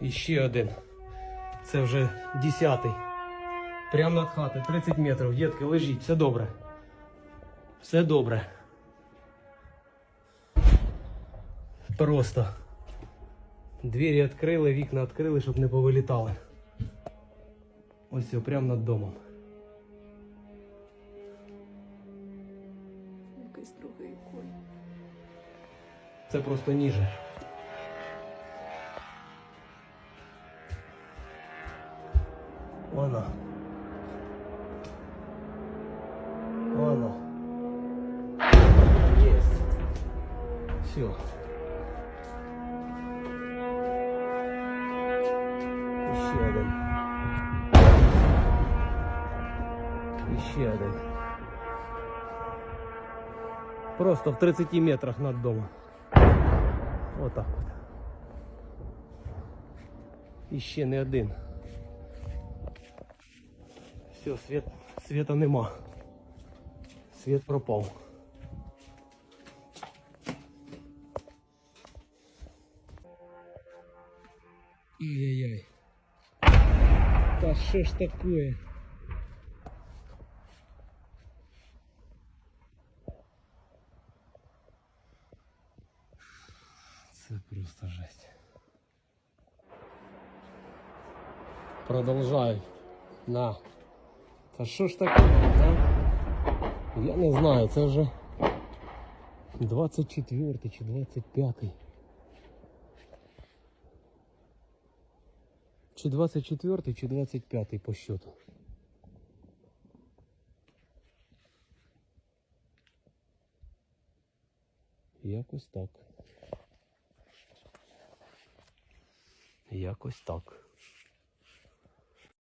І ще один. Це вже десятий. Прямо над хатою, 30 метрів. Дітки, лежіть, все добре. Все добре. Просто. Двері відкрили, вікна відкрили, щоб не повилітали. Ось все, прямо над домом. Якийсь другий конь. Це просто ніже. Вона. Вона. Есть. Все. Еще один. Еще один. Просто в 30 метрах над домом. Вот так от. І ще не один. Все, світ, світа нема. Світ пропав. Ай-яй-яй. Та що ж таке? Це просто жесть. Продовжають. На. Та що ж таке? А? Я не знаю, це вже 24 чи 25. Чи 24, чи 25 по счету. Якось так. Якось так.